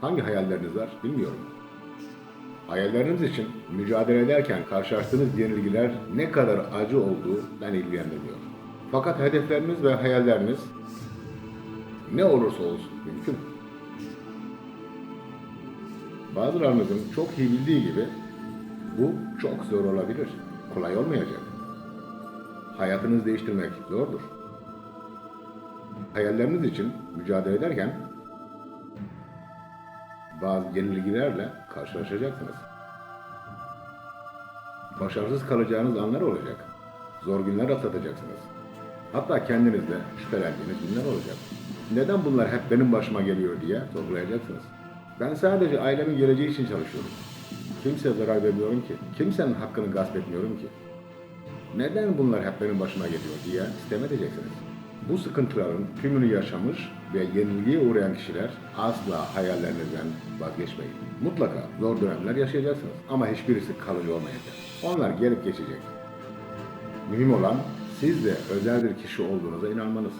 Hangi hayalleriniz var bilmiyorum. Hayalleriniz için mücadele ederken karşılaştığınız yenilgiler ne kadar acı olduğu ben ilgilendirmiyor. Fakat hedefleriniz ve hayalleriniz ne olursa olsun mümkün. Bazılarınızın çok iyi bildiği gibi bu çok zor olabilir. Kolay olmayacak. Hayatınızı değiştirmek zordur. Hayalleriniz için mücadele ederken bazı yenilgilerle karşılaşacaksınız. Başarısız kalacağınız anlar olacak. Zor günler atlatacaksınız. Hatta kendinizde şüphelendiğiniz günler olacak. Neden bunlar hep benim başıma geliyor diye sorgulayacaksınız. Ben sadece ailemin geleceği için çalışıyorum. Kimseye zarar vermiyorum ki. Kimsenin hakkını gasp etmiyorum ki. Neden bunlar hep benim başıma geliyor diye sistem edeceksiniz. Bu sıkıntıların tümünü yaşamış ve yenilgiye uğrayan kişiler asla hayallerinizden vazgeçmeyin. Mutlaka zor dönemler yaşayacaksınız ama hiçbirisi kalıcı olmayacak. Onlar gelip geçecek. Mühim olan siz de özel bir kişi olduğunuza inanmanız.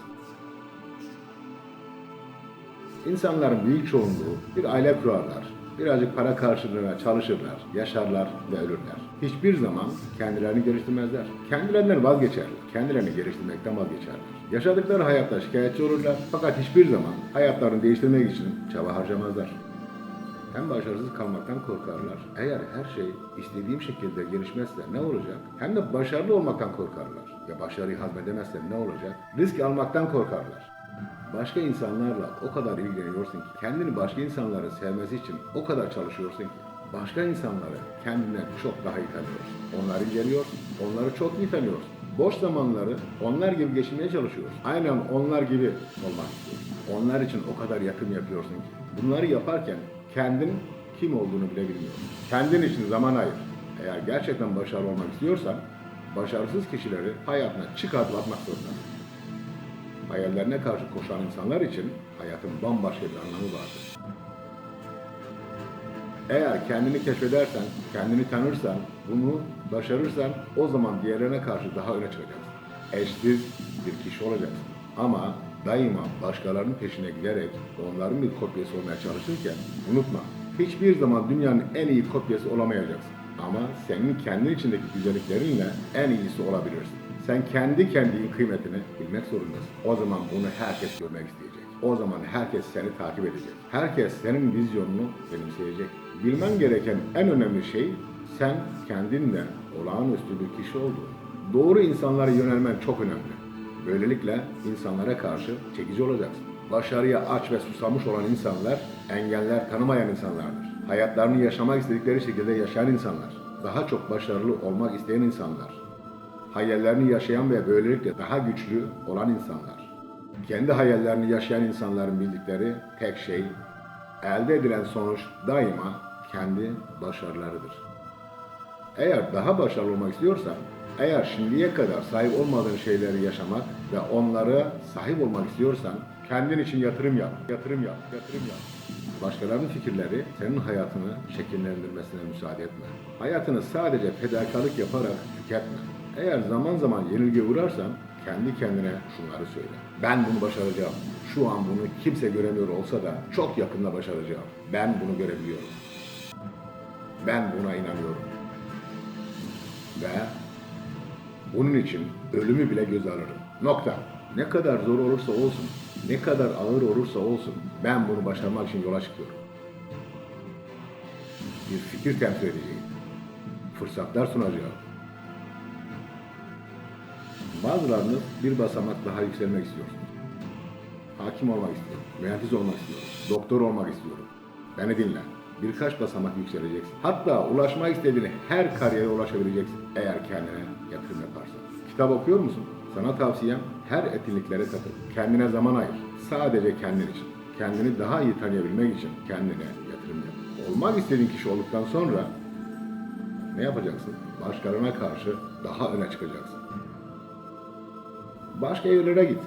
İnsanların büyük çoğunluğu bir aile kurarlar. Birazcık para karşılığına çalışırlar, yaşarlar ve ölürler. Hiçbir zaman kendilerini geliştirmezler. Kendilerinden vazgeçerler. Kendilerini geliştirmekten vazgeçerler. Yaşadıkları hayatta şikayetçi olurlar fakat hiçbir zaman hayatlarını değiştirmek için çaba harcamazlar. Hem başarısız kalmaktan korkarlar. Eğer her şey istediğim şekilde gelişmezse ne olacak? Hem de başarılı olmaktan korkarlar. Ya başarıyı hazmedemezsem ne olacak? Risk almaktan korkarlar. Başka insanlarla o kadar ilgileniyorsun ki, kendini başka insanların sevmesi için o kadar çalışıyorsun ki, başka insanları kendinden çok daha iyi tanıyorsun. Onları inceliyorsun, onları çok iyi tanıyorsun. Boş zamanları onlar gibi geçirmeye çalışıyorsun. Aynen onlar gibi olmak istiyorsun. Onlar için o kadar yakın yapıyorsun ki. Bunları yaparken kendin kim olduğunu bile bilmiyorsun. Kendin için zaman ayır. Eğer gerçekten başarılı olmak istiyorsan, başarısız kişileri hayatına çıkartıp atmak zorundasın hayallerine karşı koşan insanlar için hayatın bambaşka bir anlamı vardır. Eğer kendini keşfedersen, kendini tanırsan, bunu başarırsan o zaman diğerlerine karşı daha öne çıkacaksın. Eşsiz bir kişi olacaksın. Ama daima başkalarının peşine giderek onların bir kopyası olmaya çalışırken unutma hiçbir zaman dünyanın en iyi kopyası olamayacaksın. Ama senin kendi içindeki güzelliklerinle en iyisi olabilirsin. Sen kendi kendinin kıymetini bilmek zorundasın. O zaman bunu herkes görmek isteyecek. O zaman herkes seni takip edecek. Herkes senin vizyonunu benimseyecek. Bilmen gereken en önemli şey sen kendinle olağanüstü bir kişi olduğun. Doğru insanlara yönelmen çok önemli. Böylelikle insanlara karşı çekici olacaksın. Başarıya aç ve susamış olan insanlar, engeller tanımayan insanlardır. Hayatlarını yaşamak istedikleri şekilde yaşayan insanlar. Daha çok başarılı olmak isteyen insanlar hayallerini yaşayan ve böylelikle daha güçlü olan insanlar. Kendi hayallerini yaşayan insanların bildikleri tek şey, elde edilen sonuç daima kendi başarılarıdır. Eğer daha başarılı olmak istiyorsan, eğer şimdiye kadar sahip olmadığın şeyleri yaşamak ve onlara sahip olmak istiyorsan, kendin için yatırım yap, yatırım yap, yatırım yap. Başkalarının fikirleri senin hayatını şekillendirmesine müsaade etme. Hayatını sadece fedakarlık yaparak tüketme. Eğer zaman zaman yenilgiye uğrarsan kendi kendine şunları söyle. Ben bunu başaracağım. Şu an bunu kimse göremiyor olsa da çok yakında başaracağım. Ben bunu görebiliyorum. Ben buna inanıyorum. Ve bunun için ölümü bile göz alırım. Nokta. Ne kadar zor olursa olsun, ne kadar ağır olursa olsun ben bunu başarmak için yola çıkıyorum. Bir fikir temsil edeceğim. Fırsatlar sunacağım. Bazılarınız bir basamak daha yükselmek istiyorsunuz. Hakim olmak istiyorum, mühendis olmak istiyorum, doktor olmak istiyorum. Beni dinle. Birkaç basamak yükseleceksin. Hatta ulaşmak istediğin her kariyere ulaşabileceksin. Eğer kendine yatırım yaparsan. Kitap okuyor musun? Sana tavsiyem her etkinliklere katıl. Kendine zaman ayır. Sadece kendin için. Kendini daha iyi tanıyabilmek için kendine yatırım yap. Olmak istediğin kişi olduktan sonra ne yapacaksın? Başkalarına karşı daha öne çıkacaksın. Başka yerlere git.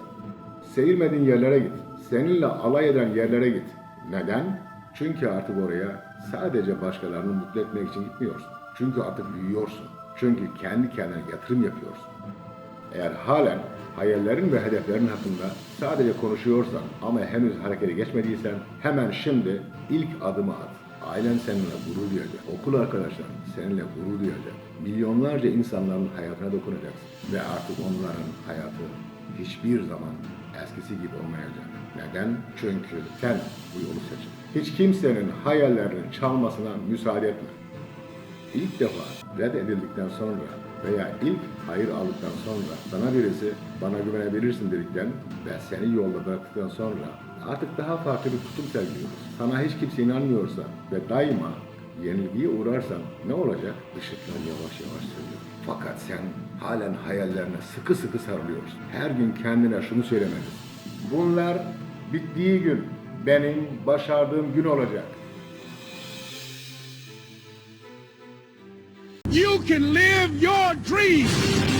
Sevilmediğin yerlere git. Seninle alay eden yerlere git. Neden? Çünkü artık oraya sadece başkalarını mutlu etmek için gitmiyorsun. Çünkü artık büyüyorsun. Çünkü kendi kendine yatırım yapıyorsun. Eğer halen hayallerin ve hedeflerin hakkında sadece konuşuyorsan ama henüz harekete geçmediysen hemen şimdi ilk adımı at. Ailen seninle gurur duyacak. Okul arkadaşların seninle gurur duyacak. Milyonlarca insanların hayatına dokunacaksın. Ve artık onların hayatı hiçbir zaman eskisi gibi olmayacak. Neden? Çünkü sen bu yolu seçtin. Hiç kimsenin hayallerinin çalmasına müsaade etme. İlk defa reddedildikten sonra veya ilk hayır aldıktan sonra sana birisi bana güvenebilirsin dedikten ve seni yolda bıraktıktan sonra artık daha farklı bir tutum sergiliyoruz. Sana hiç kimse inanmıyorsa ve daima yenilgiye uğrarsan ne olacak? Işıklar yavaş yavaş sönüyor. Fakat sen halen hayallerine sıkı sıkı sarılıyorsun. Her gün kendine şunu söylemelisin. Bunlar bittiği gün benim başardığım gün olacak. You can live your dream.